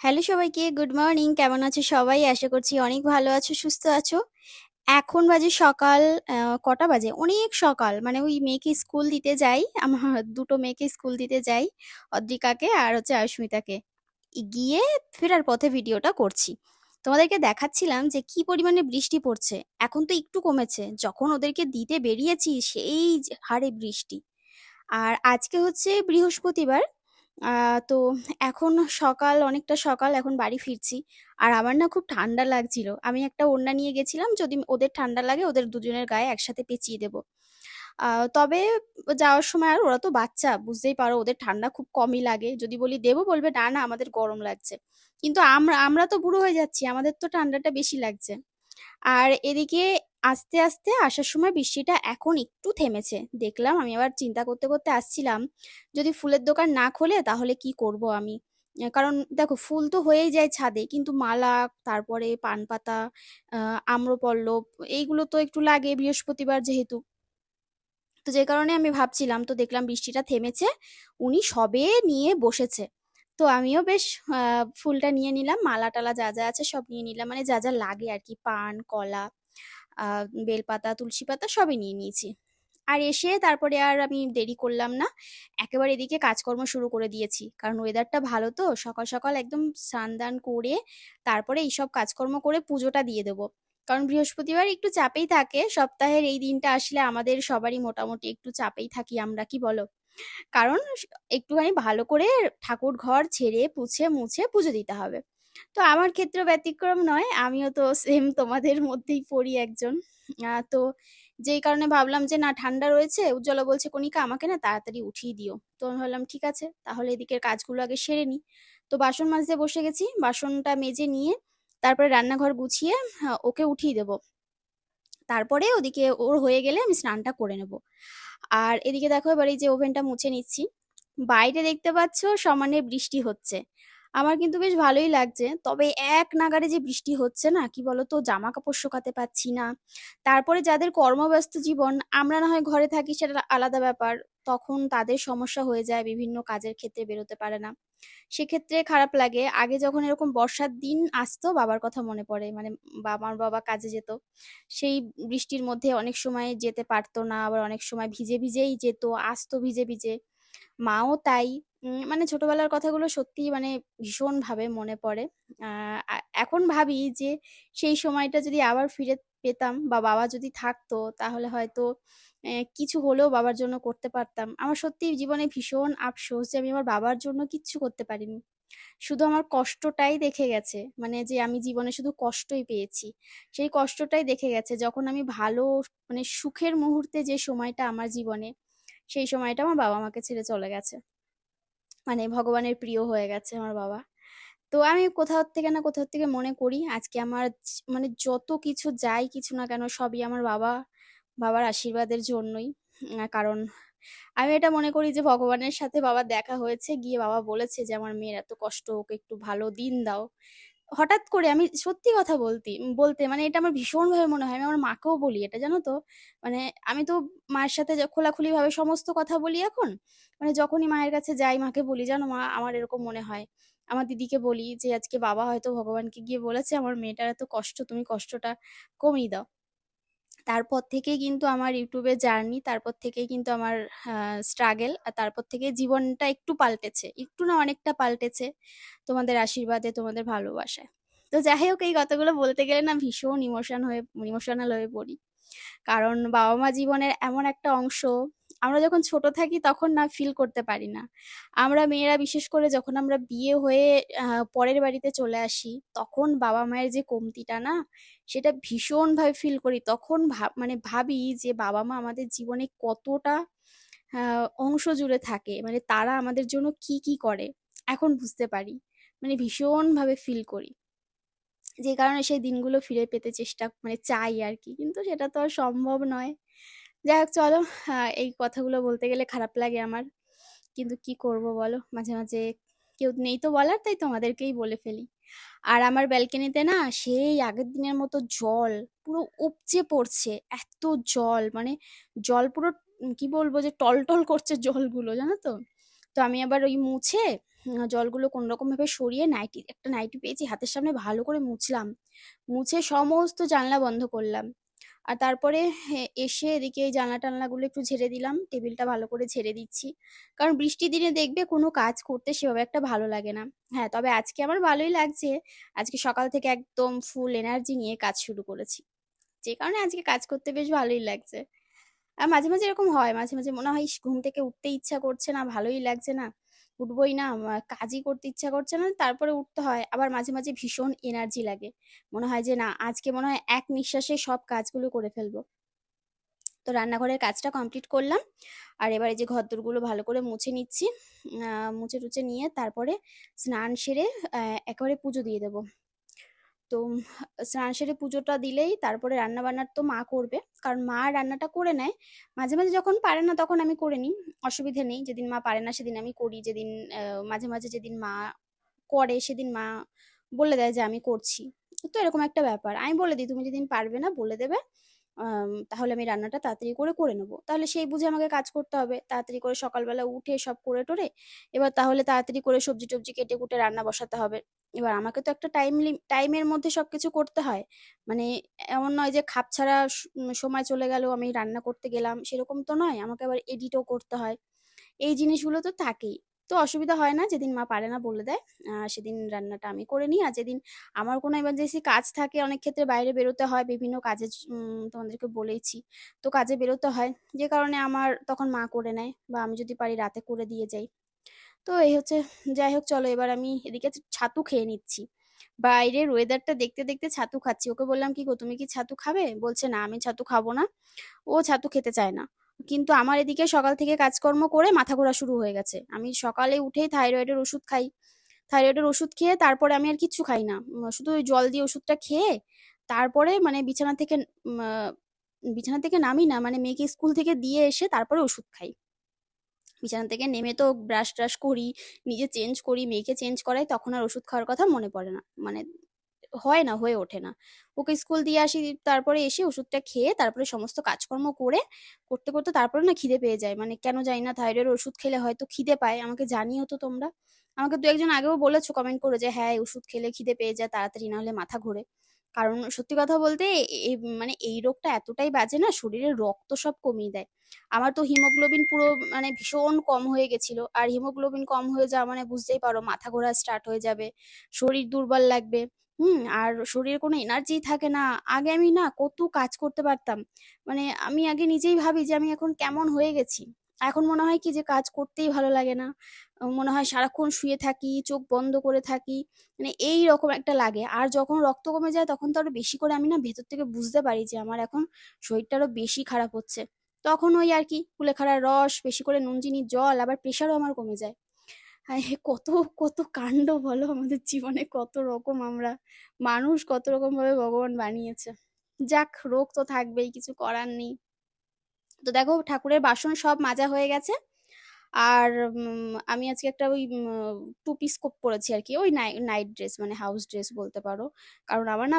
Hello সবাইকে, good morning. কেমন আছো সবাই? আশা করছি অনেক ভালো আছো, সুস্থ আছো। এখন বাজে সকাল কটা বাজে? অনেক সকাল। মানে ওই মেয়েকে স্কুল দিতে যাই, আমার দুটো মেয়েকে স্কুল দিতে যাই, অদ্রিকাকে আর হচ্ছে আয়ুষ্মিতাকে ই- গিয়ে ফেরার পথে ভিডিওটা করছি। তোমাদেরকে দেখাচ্ছিলাম যে কি পরিমাণে বৃষ্টি পড়ছে। এখন তো একটু কমেছে। যখন ওদেরকে দিতে বেরিয়েছি, সেই হারে বৃষ্টি। আর আজকে হচ্ছে বৃহস্পতিবার। তো এখন সকাল, অনেকটা সকাল, এখন বাড়ি ফিরছি। আর আমার না খুব ঠান্ডা লাগছিল। আমি একটা ওড়না নিয়ে গেছিলাম, যদি ওদের ঠান্ডা লাগে, ওদের দুজনের গায়ে একসাথে পেঁচিয়ে দেবো। তবে যাওয়ার সময় আর ওরা তো বাচ্চা, বুঝতেই পারো, ওদের ঠান্ডা খুব কমই লাগে। যদি বলি দেবো বলবে, না না, আমাদের গরম লাগছে। কিন্তু আমরা আমরা তো বুড়ো হয়ে যাচ্ছি, আমাদের তো ঠান্ডাটা বেশি লাগছে। আর এদিকে আস্তে আস্তে আসার সময় বৃষ্টিটা এখন একটু থেমেছে। দেখলাম আমি আবার চিন্তা করতে করতে আসছিলাম, যদি ফুলের দোকান না খোলে তাহলে কি করব আমি? কারণ দেখো ফুল তো হয়েই যায় ছাদে, কিন্তু মালা, তারপরে পান পাতা আম্রপল্লব এইগুলো তো একটু লাগে বৃহস্পতিবার যেহেতু। তো যে কারণে আমি ভাবছিলাম, তো দেখলাম বৃষ্টিটা থেমেছে, উনি সবে নিয়ে বসেছে। তো আমিও বেশ ফুলটা নিয়ে নিলাম মালা টালা যা যা আছে সব নিয়ে নিলাম মানে যা যা লাগে আর কি, পান, কলা বেলপাতা, তুলসী পাতা সবই নিয়ে নিয়েছি। আর এসে তারপরে আর আমি দেরি করলাম না। একেবারে এদিকে কাজকর্ম শুরু করে দিয়েছি। কারণ ওয়েদারটা ভালো তো, সকাল সকাল একদম স্নান দান করে তারপরে এইসব কাজকর্ম করে পুজোটা দিয়ে দেবো। কারণ বৃহস্পতিবার একটু চাপেই থাকে, সপ্তাহের এই দিনটা আসলে আমাদের সবারই মোটামুটি একটু চাপেই থাকি আমরা, কি বলো? কারণ একটুখানি ভালো করে ঠাকুর ঘর ছেড়ে, পুছে, মুছে পুজো দিতে হবে। তো আমার ক্ষেত্রে ব্যতিক্রম নয়, আমিও তো সেম তোমাদের মধ্যেই পড়ি একজন। তো যেই কারণে ভাবলাম যে, না, ঠান্ডা রয়েছে, উজ্জ্বলা বলছে, কণিকা, আমাকে না তাড়াতাড়ি উঠিয়ে দিও। তো আমি ভাবলাম, ঠিক আছে, তাহলে এদিকের কাজগুলো আগে সেরে নিই তো বাসন মাজতে বসে গেছি, বাসনটা মেজে নিয়ে তারপরে রান্নাঘর গুছিয়ে ওকে উঠিয়ে দেবো। তারপরে ওদিকে ওর হয়ে গেলে আমি স্নানটা করে নেব। আর এদিকে দেখো এবার এই যে ওভেনটা মুছে নিচ্ছি। বাইরে দেখতে পাচ্ছ সমানে বৃষ্টি হচ্ছে। আমার কিন্তু বেশ ভালোই লাগছে। তবে এক নাগাড়ে যে বৃষ্টি হচ্ছে না, কি বলতো? জামা কাপড় শুকাতে পাচ্ছি না। তারপরে যাদের কর্মব্যস্ত জীবন, আমরা না হয় ঘরে থাকি সেটা আলাদা ব্যাপার। তখন তাদের সমস্যা হয়ে যায়, বিভিন্ন কাজের ক্ষেত্রে বেরোতে পারে না। সেক্ষেত্রে খারাপ লাগে। আগে যখন এরকম বর্ষার দিন আসতো, বাবার কথা মনে পড়ে। মানে বাবার বাবা কাজে যেত। সেই বৃষ্টির মধ্যে অনেক সময় যেতে পারতো না, আবার অনেক সময় ভিজে ভিজেই যেত, আসতো ভিজে ভিজে। মাও তাই। মানে ছোটবেলার কথাগুলো সত্যি মানে ভীষণ ভাবে মনে পড়ে। এখন ভাবি যে সেই সময়টা যদি আবার ফিরে পেতাম বা বাবা যদি থাকতো তাহলে হয়তো কিছু হলেও বাবার জন্য করতে পারতাম। আমার সত্যি জীবনে ভীষণ আফসোস যে আমি আমার বাবার জন্য কিচ্ছু করতে পারিনি। শুধু আমার কষ্টটাই দেখে গেছে মানে যে আমি জীবনে শুধু কষ্টই পেয়েছি। সেই কষ্টটাই দেখে গেছে যখন আমি ভালো মানে সুখের মুহূর্তে যে সময়টা আমার জীবনে, সেই সময়টা আমার বাবা আমাকে ছেড়ে চলে গেছে। মানে ভগবানের প্রিয় হয়ে গেছে আমার বাবা। তো আমি কোথাও থেকে না কোথাও থেকে মনে করি, আজকে আমার মানে যত কিছু যাই কিছু না কেন সবই আমার বাবা, বাবার আশীর্বাদের জন্যই। কারণ আমি এটা মনে করি যে ভগবানের সাথে বাবা দেখা হয়েছে, গিয়ে বাবা বলেছে যে আমার মেয়ের এত কষ্ট হোক একটু ভালো দিন দাও। হঠাৎ করে আমি সত্যি কথা বলতি, বলতে মানে এটা আমার ভীষণ ভাবে মনে হয়, আমি আমার মাকেও বলি এটা, জানো তো? মানে আমি তো মায়ের সাথে খোলাখুলি ভাবে সমস্ত কথা বলি এখন মানে যখনই মায়ের কাছে যাই মাকে বলি, জানো মা, আমার এরকম মনে হয়। আমার দিদিকে বলি যে, আজকে বাবা হয়তো ভগবানকে গিয়ে বলেছে, আমার মেয়েটার এত কষ্ট, তুমি কষ্টটা কমিয়ে দাও। তারপর থেকে কিন্তু আমার ইউটিউবে জার্নি, তারপর থেকে কিন্তু আমার স্ট্রাগেল আর তারপর থেকে জীবনটা একটু পাল্টেছে। একটু না অনেকটা পাল্টেছে তোমাদের আশীর্বাদে, তোমাদের ভালোবাসায়। তো যাই হোক, এই কথাগুলো বলতে গেলে না ভীষণ ইমোশন হয়ে ইমোশনাল হয়ে পড়ি। কারণ বাবা মা জীবনের এমন একটা অংশ আমরা যখন ছোট থাকি তখন না ফিল করতে পারি না। আমরা মেয়েরা বিশেষ করে যখন আমরা বিয়ে হয়ে পরের বাড়িতে চলে আসি, তখন বাবা মায়ের যে কমতিটা না, সেটা ভীষণ ভাবে ফিল করি। তখন মানে ভাবি যে বাবা মা আমাদের জীবনে কতটা অংশ জুড়ে থাকে মানে তারা আমাদের জন্য কি কি করে, এখন বুঝতে পারি। মানে ভীষণ ভাবে ফিল করি। যে কারণে সেই দিনগুলো ফিরে পেতে চেষ্টা মানে চাই আর কি। কিন্তু সেটা তো আর সম্ভব নয়। যাই হোক, চলো এই কথাগুলো বলতে গেলে খারাপ লাগে আমার। কিন্তু কি করব বলো? মাঝে মাঝে কেউ নেই তো বলার, তাই তোমাদেরকেই বলে ফেলি। আর আমার ব্যালকনিতে না সেই আগের দিনের মতো জল পুরো উপচে পড়ছে, এত জল। মানে জল পুরো কি বলব যে টলটল করছে জলগুলো, জানো তো? তো আমি আবার ওই মুছে জলগুলো কোনরকমভাবে সরিয়ে নাইটি, একটা নাইটি পেয়েছি, হাতের সামনে ভালো করে মুছলাম। মুছে সমস্ত জানলা বন্ধ করলাম। আর তারপরে এসে এদিকে এই জানলা-টানলাগুলো একটু ঝেড়ে দিলাম। টেবিলটা ভালো করে ঝেড়ে দিচ্ছি। কারণ বৃষ্টির দিনে দেখবে কোনো কাজ করতে সেভাবে একটা ভালো লাগে না। হ্যাঁ, তবে আজকে আমার ভালোই লাগছে। আজকে সকাল থেকে একদম ফুল এনার্জি নিয়ে কাজ শুরু করেছি। যে কারণে আজকে কাজ করতে বেশ ভালোই লাগছে। আর মাঝে, মাঝে এরকম হয়। মাঝে, মাঝে মনে হয় ঘুম থেকে উঠতে ইচ্ছা করছে না, ভালোই লাগছে না। উঠবই না, কাজই করতে ইচ্ছা করছে না। তারপরে উঠতে হয়। আবার মাঝে, মাঝে ভীষণ এনার্জি লাগে। মনে হয় যে না আজকে মনে হয় এক নিঃশ্বাসে সব কাজগুলো করে ফেলব। তো রান্নাঘরের কাজটা কমপ্লিট করলাম। আর এবারে যে ঘরদোরগুলো ভালো করে মুছে নিচ্ছি। আ মুছে-টুছে নিয়ে তারপরে স্নান সেরে একেবারে পুজো দিয়ে দেব। তো স্নান সেরে পুজোটা দিলেই তারপরে রান্না-বান্নার তো মা করবে। কারণ মা রান্নাটা করে নেয়। মাঝে, মাঝে যখন পারে না তখন আমি করে নিই। অসুবিধে নেই। যেদিন মা পারে না সেদিন আমি করি। যেদিন মাঝে, মাঝে যেদিন মা করে সেদিন মা বলে দেয় যে আমি করছি। তো এরকম একটা ব্যাপার। আমি বলে দিই, "তুমি যেদিন পারবে না বলে দেবে। তাহলে আমি রান্নাটা তাড়াতাড়ি করে, করে নেব।" তাহলে সেই বুঝে আমাকে কাজ করতে হবে। তাড়াতাড়ি করে সকালবেলা উঠে সব করে-টরে এবার তাহলে তাড়াতাড়ি করে সবজি-টবজি কেটে-কুটে রান্না বসাতে হবে। এবার আমাকে তো একটা টাইম টাইমের মধ্যে সবকিছু করতে হয়। মানে এমন নয় যে খাপ ছাড়া সময় চলে গেল আমি রান্না করতে গেলাম, সেরকম তো নয়। আমাকে আবার এডিটও করতে হয়। এই জিনিসগুলো তো থাকেই। তো অসুবিধা হয় না। যেদিন মা পারে না বলে দেয়। সেদিন রান্নাটা আমি করে নিই। আর যেদিন আমার কোনো এমার্জেন্সি কাজ থাকে অনেক ক্ষেত্রে বাইরে বেরোতে হয় বিভিন্ন কাজে তোমাদেরকে বলেইছি। তো কাজে বেরোতে হয়। যে কারণে আমার তখন মা করে নেয় বা আমি যদি পারি রাতে করে দিয়ে যাই। তো এই হচ্ছে যাই হোক চলো এবার আমি এদিকে ছাতু খেয়ে নিচ্ছি। বাইরের ওয়েদারটা দেখতে, দেখতে ছাতু খাচ্ছি। ওকে বললাম, "কি গো তুমি কি ছাতু খাবে?" বলছে, "না আমি ছাতু খাব না।" ও ছাতু খেতে চায় না। কিন্তু আমার এদিকে সকাল থেকে কাজকর্ম করে মাথা ঘোরা শুরু হয়ে গেছে। আমি সকালে উঠেই থাইরয়েডের ওষুধ খাই। থাইরয়েডের ওষুধ খেয়ে তারপরে আমি আর কিচ্ছু খাই না। শুধু ওই জল দিয়ে ওষুধটা খেয়ে তারপরে মানে বিছানা থেকে বিছানা থেকে নামি না মানে মেয়েকে স্কুল থেকে দিয়ে এসে তারপরে ওষুধ খাই। বিছানা থেকে নেমে তো ব্রাশ-ট্রাশ করি, নিজে চেঞ্জ করি, মেয়েকে চেঞ্জ করাই তখন আর ওষুধ খাওয়ার কথা মনে পড়ে না। মানে হয় না, হয়ে ওঠে না। ওকে স্কুল দিয়ে আসি, তারপরে এসে ওষুধটা খেয়ে তারপরে সমস্ত কাজকর্ম করে, করতে, করতে তারপরে না খিদে পেয়ে যায়। মানে কেন জানি না থাইরয়েড ওষুধ খেলে হয়তো খিদে পায়। আমাকে জানিও তো তোমরা। আমাকে দু একজন আগেও বলেছ কমেন্ট করে যে হ্যাঁ, ওষুধ খেলে খিদে পেয়ে যায় তাড়াতাড়ি না হলে মাথা ঘোরে। কারণ সত্যি কথা বলতে এ মানে এই রোগটা এতটাই বাজে না শরীরের রক্ত সব কমিয়ে দেয়। আমার তো হিমোগ্লোবিন পুরো মানে ভীষণ কম হয়ে গেছিল। আর হিমোগ্লোবিন কম হয়ে যাওয়া মানে বুঝতেই পারো মাথা ঘোরা স্টার্ট হয়ে যাবে। শরীর দুর্বল লাগবে। হুম? আর শরীরে কোনো এনার্জি থাকে না। আগে আমি না কত কাজ করতে পারতাম। মানে আমি আগে নিজেই ভাবি যে আমি এখন কেমন হয়ে গেছি। এখন মনে হয় কি যে কাজ করতেই ভালো লাগে না। মনে হয় সারাক্ষণ শুয়ে থাকি, চোখ বন্ধ করে থাকি। মানে এই রকম একটা লাগে। আর যখন রক্ত কমে যায় তখন তো আরও বেশি করে আমি না ভেতর থেকে বুঝতে পারি যে আমার এখন শরীরটা আরও বেশি খারাপ হচ্ছে। তখন ওই আর কি কুলেখাড়ার রস, বেশি করে নুন চিনির জল, আবার প্রেশারও আমার কমে যায়। কত, কত কাণ্ড বলো আমাদের জীবনে কত রকম আমরা মানুষ কত রকম ভাবে ভগবান বানিয়েছে। যাক রোগ তো থাকবেই কিছু করার নেই। তো দেখো ঠাকুরের বাসন সব মাজা হয়ে গেছে। আর আমি আজকে একটা ওই টু পিস কোপ পরেছি আরকি। ওই নাই নাইট ড্রেস মানে হাউস ড্রেস বলতে পারো। কারণ আমার না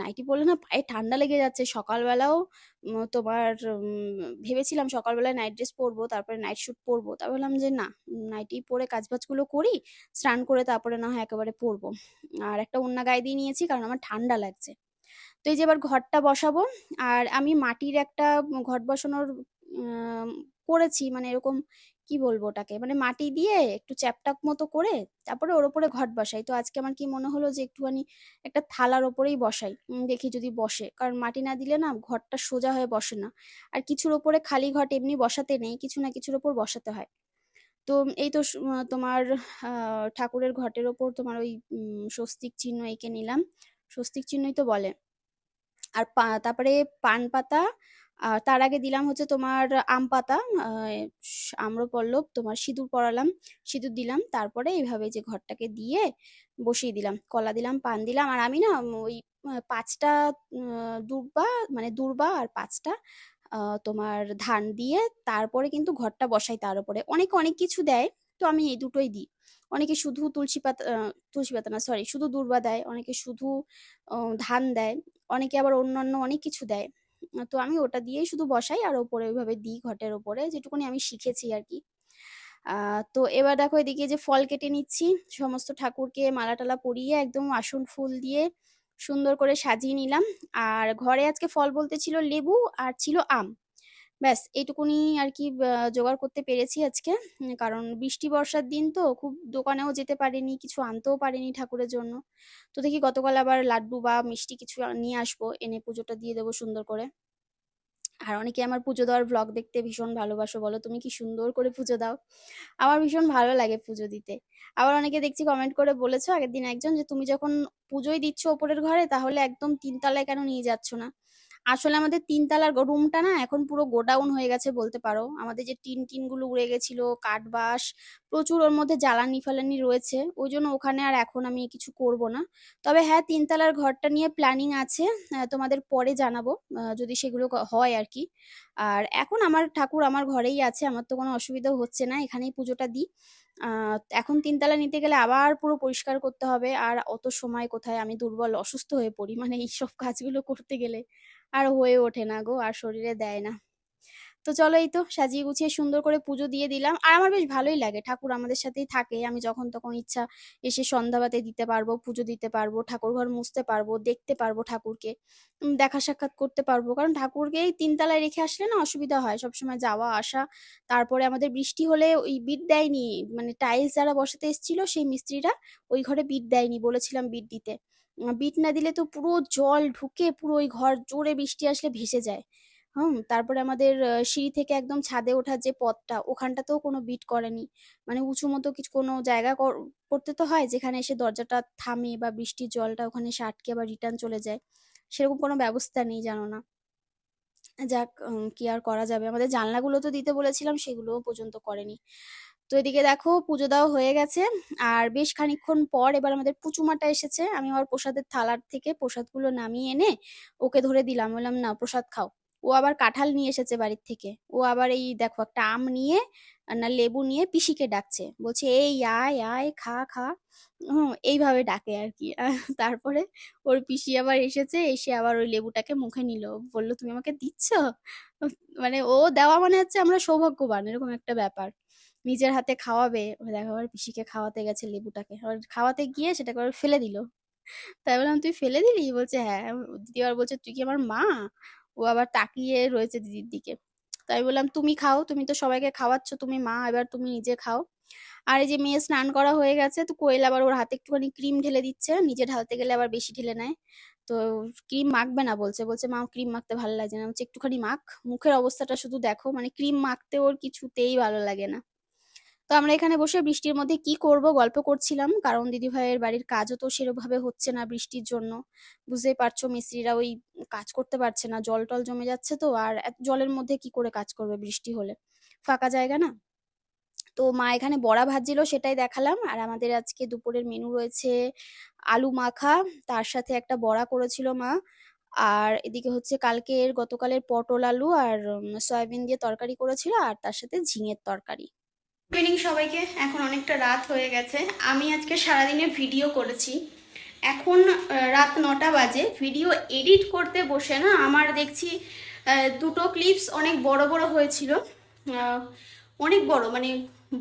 নাইটি পরলে না পায়ে ঠান্ডা লেগে যাচ্ছে। সকালবেলাও তোমার ভেবেছিলাম সকালবেলায় নাইট ড্রেস পরবো, তারপরে নাইট শ্যুট পরবো। তারপর ভাবলাম যে না নাইটি পরে কাজবাজগুলো করি, স্নান করে তারপরে না হয় একেবারে পরবো। আর একটা অন্য গায়ে দিয়ে নিয়েছি কারণ আমার ঠান্ডা লাগছে। তো এই যে এবার ঘরটা বসাবো। আর আমি মাটির একটা ঘট বসানোর করেছি মানে এরকম কি বলব ওটাকে? মানে মাটি দিয়ে একটু চ্যাপ্টা মতো করে তারপরে ওর ওপরে ঘট বসাই। তো আজকে আমার কি মনে হলো যে একটুখানি একটা থালার ওপরেই বসাই। দেখি যদি বসে। কারণ মাটি না দিলে না ঘরটা সোজা হয়ে বসে না। আর কিছুর ওপরে খালি ঘট এমনি বসাতে নেই। কিছু না কিছুর উপর বসাতে হয়। তো এই তো তোমার ঠাকুরের ঘটের ওপর তোমার ওই স্বস্তিক চিহ্ন এঁকে নিলাম। স্বস্তিক চিহ্নই তো বলে। আর তারপরে পান পাতা আর তার আগে দিলাম হচ্ছে তোমার আম পাতা, আ স আম্রপল্লব, তোমার সিঁদুর পরালাম, সিঁদুর দিলাম। তারপরে এভাবে যে ঘরটাকে দিয়ে বসিয়ে দিলাম। কলা দিলাম, পান দিলাম। আর আমি না ওই পাঁচটা ৫ টা আ দূর্বা মানে দূর্বা আর ৫ টা তোমার ধান দিয়ে তারপরে কিন্তু ঘরটা বসাই তার উপরে। অনেকে অনেক কিছু দেয়। তো আমি এই দুটোই দিই। অনেকে শুধু তুলসী পাতা তুলসী পাতা না সরি শুধু দূর্বা দেয়। অনেকে শুধু ধান দেয়। অনেকে আবার অন্যান্য অনেক কিছু দেয়। তো আমি ওটা দিয়েই শুধু বসাই আর ওপরে ওইভাবে দিই ঘটের ওপরে, যেটুকুনি আমি শিখেছি আর কি। তো এবার দেখো এদিকে যে ফল কেটে নিচ্ছি, সমস্ত ঠাকুরকে মালা টালা পরিয়ে একদম আসন ফুল দিয়ে সুন্দর করে সাজিয়ে নিলাম। আর ঘরে আজকে ফল বলতে ছিল লেবু আর ছিল আম। ব্যাস এইটুকুনি আর কি জোগাড় করতে পেরেছি আজকে। কারণ বৃষ্টি, বর্ষার দিন তো, খুব দোকানেও যেতে পারিনি, কিছু আনতেও পারিনি ঠাকুরের জন্য। তো দেখি গতকাল আবার লাড্ডু বা মিষ্টি কিছু নিয়ে আসব, এনে পুজোটা দিয়ে দেবো সুন্দর করে। আর অনেকে আমার পুজো দেওয়ার ভ্লগ দেখতে ভীষণ ভালোবাসো, বলো তুমি কি সুন্দর করে পুজো দাও? আমার ভীষণ ভালো লাগে পুজো দিতে। আবার অনেকে দেখছি কমেন্ট করে বলেছ আগের দিন একজন যে, তুমি যখন পুজোই দিচ্ছ ওপরের ঘরে, তাহলে একদম তিনতলায় কেন নিয়ে যাচ্ছ না? আসলে আমাদের তিনতলার রুমটা না এখন পুরো গোডাউন হয়ে গেছে বলতে পারো। আমাদের যে টিন টিনগুলো উড়ে গেছিল কাঠ বাঁশ প্রচুর ওর মধ্যে জ্বালানি ফালানি রয়েছে। ওই জন্য ওখানে আর এখন আমি কিছু করব না। তবে হ্যাঁ তিনতলার ঘরটা নিয়ে প্ল্যানিং আছে। তোমাদের পরে জানাব যদি সেগুলো হয় আর কি। আর এখন আমার ঠাকুর আমার ঘরেই আছে, আমার তো কোনো অসুবিধা হচ্ছে না, এখানেই পুজোটা দিই। এখন তিনতলা নিতে গেলে আবার পুরো পরিষ্কার করতে হবে। আর অত সময় কোথায়? আমি দুর্বল, অসুস্থ হয়ে পড়ি। মানে এইসব কাজগুলো করতে গেলে। আর হয়ে ওঠে না গো, আর শরীরে দেয় না। তো চলো এই তো সাজিয়ে গুছিয়ে সুন্দর করে পুজো দিয়ে দিলাম। আর আমার বেশ ভালোই লাগে, ঠাকুর আমাদের সাথেই থাকে। আমি যখন তখন ইচ্ছা এসে সন্ধ্যাবাতি দিতে পারব, পুজো দিতে পারব ঠাকুর ঘর মুছতে পারব, দেখতে পারব ঠাকুরকে দেখা সাক্ষাৎ করতে পারব। কারণ ঠাকুরকে এই তিনতলায় রেখে আসলে না অসুবিধা হয়, সবসময় যাওয়া, আসা। তারপরে আমাদের বৃষ্টি হলে ওই বিট দেয়নি মানে টাইলস যারা বসাতে এসেছিল, সেই মিস্ত্রিরা ওই ঘরে বিট দেয়নি, বলেছিলাম বিট দিতে। বিট না দিলে তো পুরো জল ঢুকে পুরো ওই ঘর জোরে বৃষ্টি আসলে ভেসে যায়। হুম, তারপরে আমাদের সিঁড়ি থেকে একদম ছাদে ওঠার যে পথটা, ওখানটাতেও কোনো বিট করেনি। মানে উঁচু মতো কিছু কোনো জায়গা কর- করতে তো হয়, যেখানে এসে দরজাটা থামে বা বৃষ্টির জলটা ওখানে এসে আটকে আবার রিটার্ন চলে যায়। সেরকম কোনো ব্যবস্থা নেই, জানো না। যাক কি আর করা যাবে? আমাদের জানলাগুলো তো দিতে বলেছিলাম, সেগুলোও পর্যন্ত করেনি। তো এদিকে দেখো পুজো দেওয়া হয়ে গেছে। আর বেশ খানিকক্ষণ পর এবার আমাদের পুচুমাটা এসেছে। আমি আমার প্রসাদের থালার থেকে প্রসাদগুলো নামিয়ে এনে ওকে ধরে দিলাম। বললাম, না, প্রসাদ খাও। ও আবার কাঁঠাল নিয়ে এসেছে বাড়ির থেকে। ও আবার এই দেখো একটা আম নিয়ে না, লেবু নিয়ে পিসিকে ডাকছে। বলছে, এই, আয় আয়, খা খা। হুম, এইভাবে ডাকে আর কি। তারপরে ওর পিসি আবার এসেছে, এসে আবার ওই লেবুটাকে মুখে নিল। বলল, তুমি আমাকে দিচ্ছ? মানে ও দেওয়া মানে হচ্ছে আমরা সৌভাগ্যবান, এরকম একটা ব্যাপার। নিজের হাতে খাওয়াবে দেখো আবার পিসিকে খাওয়াতে গেছে লেবুটাকে। আবার খাওয়াতে গিয়ে সেটাকে আবার ফেলে দিল। তাই বললাম, তুই ফেলে দিলি? বলছে হ্যাঁ। দিদি আবার বলছে, তুই কি আমার মা? ও আবার তাকিয়ে রয়েছে দিদির দিকে। তাই বললাম, তুমি খাও, তুমি তো সবাইকে খাওয়াচ্ছ, তুমি মা, এবার তুমি নিজে খাও। আর এই যে মেয়ে স্নান করা হয়ে গেছে, তো কোয়েল আবার ওর হাতে একটুখানি ক্রিম ঢেলে দিচ্ছে। নিজে ঢালতে গেলে আবার বেশি ঢেলে নেয়। তো ক্রিম মাখবে না বলছে বলছে, মা, ক্রিম মাখতে ভালো লাগে না। বলছে, একটুখানি মাখ, মুখের অবস্থাটা শুধু দেখো। মানে ক্রিম মাখতে ওর কিছুতেই ভালো লাগে না। তো আমরা এখানে বসে বৃষ্টির মধ্যে কি করব গল্প করছিলাম, কারণ দিদিভাইয়ের বাড়ির কাজও তো সেরকমভাবে হচ্ছে না বৃষ্টির জন্য। বুঝতেই পারছ মিস্ত্রিরা ওই কাজ করতে পারছে না, জল টল জমে যাচ্ছে তো, আর জলের মধ্যে কি করে কাজ করবে বৃষ্টি হলে? ফাঁকা জায়গা না? তো মা এখানে বড়া ভাজছিল সেটাই দেখালাম, আর আমাদের আজকে দুপুরের মেনু রয়েছে আলু মাখা, তার সাথে একটা বড়া করেছিল মা, আর এদিকে হচ্ছে কালকের গতকালের পটল আলু আর সয়াবিন দিয়ে তরকারি করেছিল, আর তার সাথে ঝিঙের তরকারি। ইভিনিং সবাইকে, এখন অনেকটা রাত হয়ে গেছে। আমি আজকে সারাদিনে ভিডিও করেছি। এখন রাত নটা বাজে। ভিডিও এডিট করতে বসে না, আমার দেখছি দুটো ক্লিপস অনেক বড় বড় হয়েছিল। অনেক বড় মানে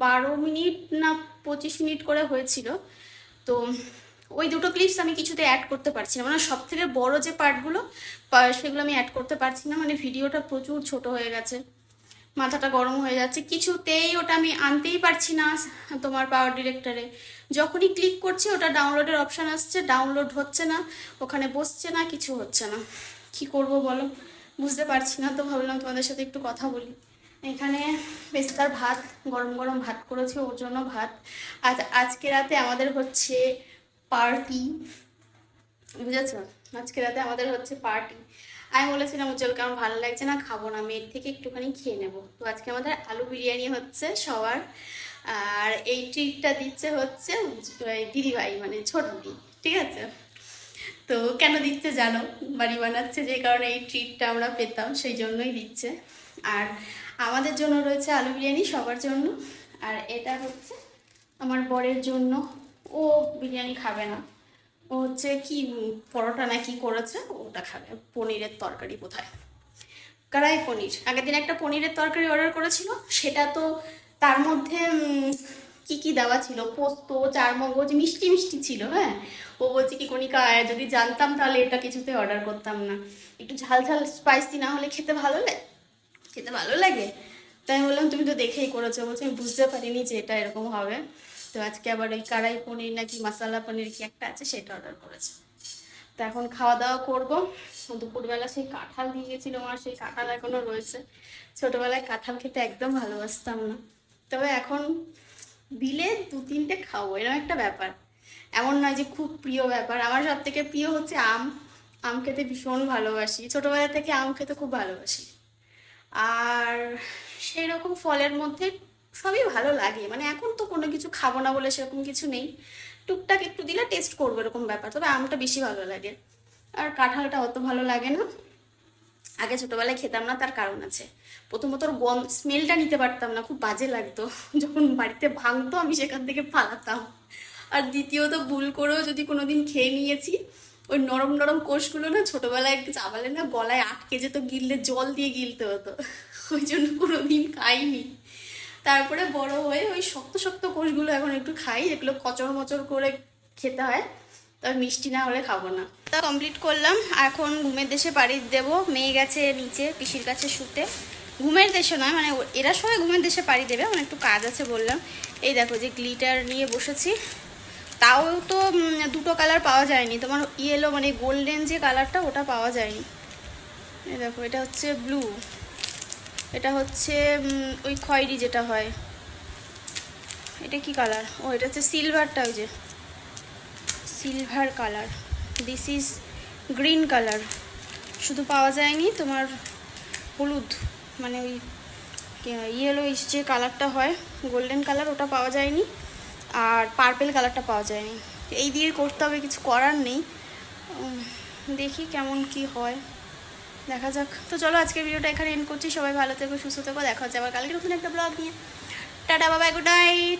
বারো মিনিট না পঁচিশ মিনিট করে হয়েছিল। তো ওই দুটো ক্লিপস আমি কিছুতে অ্যাড করতে পারছি না। মানে সব থেকে বড় যে পার্টগুলো সেগুলো আমি অ্যাড করতে পারছি না। মানে ভিডিওটা প্রচুর ছোট হয়ে গেছে। মাথাটা গরম হয়ে যাচ্ছে। কিছুতেই ওটা আমি আনতেই পারছি না তোমার পাওয়ার ডিরেক্টরে যখনই ক্লিক করছি, ওটা ডাউনলোডের অপশান আসছে। ডাউনলোড হচ্ছে না, ওখানে বসছে না, কিছু হচ্ছে না। কি করব বলো? বুঝতে পারছি না তো, ভাবলাম তোমাদের সাথে একটু কথা বলি। এখানে বেস্তার ভাত, গরম গরম ভাত করেছে, ওর জন্য ভাত। আজ, আজকে রাতে আমাদের হচ্ছে পার্টি বুঝেছ? আজকে রাতে আমাদের হচ্ছে পার্টি আমি বলেছিলাম উজ্জ্বল কেমন ভালো লাগছে না, খাব না মেয়ের থেকে একটুখানি খেয়ে নেব। তো আজকে আমাদের আলু বিরিয়ানি হচ্ছে সবার, আর এই ট্রিটটা দিচ্ছে হচ্ছে দিদিভাই মানে ছোট দি ঠিক আছে? তো কেন দিচ্ছে জানো? বাড়ি বানাচ্ছে যে কারণে এই ট্রিটটা আমরা পেতাম, সেই জন্যই দিচ্ছে। আর আমাদের জন্য রয়েছে আলু বিরিয়ানি সবার জন্য, আর এটা হচ্ছে আমার বরের জন্য। ও বিরিয়ানি খাবে না। ও হচ্ছে কি, পরোটা না কি করেছে, ওটা খাবে। পনিরের তরকারি বোধহয়। কড়াই পনির। আগের দিন একটা পনিরের তরকারি অর্ডার করেছিল, সেটা তো তার মধ্যে কি কি দেওয়া ছিল? পোস্ত চার মগজ মিষ্টি মিষ্টি ছিল হ্যাঁ? ও বলছে কি, কণিকা, যদি জানতাম তাহলে এটা কিছুতে অর্ডার করতাম না। একটু ঝাল ঝাল স্পাইসি না হলে খেতে ভালো লাগে খেতে ভালো লাগে। তাই বললাম, তুমি তো দেখেই করেছ। বলছে, আমি বুঝতে পারিনি যে এটা এরকম হবে। তো আজকে আবার ওই কড়াই পনির নাকি মশালা পনির কি একটা আছে সেটা অর্ডার করেছে। তো এখন খাওয়া দাওয়া করব। দুপুরবেলা সেই কাঁঠাল দিয়ে গেছিল আমার সেই কাঁঠাল এখনও রয়েছে। ছোটোবেলায় কাঁঠাল খেতে একদম ভালোবাসতাম না। তবে এখন দিলে দু তিনটে খাব এরকম একটা ব্যাপার। এমন নয় যে খুব প্রিয় ব্যাপার। আমার সব থেকে প্রিয় হচ্ছে আম। আম খেতে ভীষণ ভালোবাসি। ছোটোবেলা থেকে আম খেতে খুব ভালোবাসি। আর সেই রকম ফলের মধ্যে সবই ভালো লাগে। মানে এখন তো কোনো কিছু খাব না বলে সেরকম কিছু নেই। টুকটাক একটু দিলে টেস্ট করব এরকম ব্যাপার। তবে আমটা বেশি ভালো লাগে। আর কাঁঠালটা অত ভালো লাগে না। আগে ছোটোবেলায় খেতাম না, তার কারণ আছে। প্রথমত ওর গন স্মেলটা নিতে পারতাম না, খুব বাজে লাগতো। যখন বাড়িতে ভাঙতো, আমি সেখান থেকে পালাতাম। আর দ্বিতীয়ত ভুল করেও যদি কোনো দিন খেয়ে নিয়েছি, ওই নরম নরম কোষগুলো না ছোটোবেলায় একটু চাবালে না গলায় আটকে যেত গিললে জল দিয়ে গিলতে হতো। ওই জন্য কোনোদিন খাইনি। তারপরে বড় হয়ে ওই শক্ত শক্ত কোষগুলো এখন একটু খাই, যেগুলো কচর মচর করে খেতে হয়। তবে মিষ্টি না হলে খাব না। তা কমপ্লিট করলাম। এখন ঘুমের দেশে বাড়ি দেব। মেয়ে গেছে নিচে পিসির কাছে শুতে। ঘুমের দেশে নয় মানে এরা সবাই ঘুমের দেশে পাড়ি দেবে। আমার একটু কাজ আছে বললাম। এই দেখো যে গ্লিটার নিয়ে বসেছি। তাও তো দুটো কালার পাওয়া যায়নি। তোমার ইয়েলো মানে গোল্ডেন যে কালারটা ওটা পাওয়া যায়নি। এই দেখো, এটা হচ্ছে ব্লু এটা হচ্ছে ওই খয়েরি যেটা হয়। এটা কি কালার? ও, এটা হচ্ছে সিলভারটা ওই যে। Silver colour. This is green colour. শুধু পাওয়া যায়নি তোমার হলুদ মানে ওই ইয়েলো যে কালারটা হয় গোল্ডেন কালার, ওটা পাওয়া যায়নি। আর পার্পেল কালারটা পাওয়া যায়নি। এই দিয়ে করতে হবে, কিছু করার নেই। দেখি কেমন কি হয়। দেখা যাক। তো চলো আজকের ভিডিওটা এখানে এন্ড করছি। সবাই ভালো থেকো, সুস্থ থেকো। দেখা হচ্ছে আবার কালকে নতুন একটা ব্লগ নিয়ে। টাটা, বাবাই গুড নাইট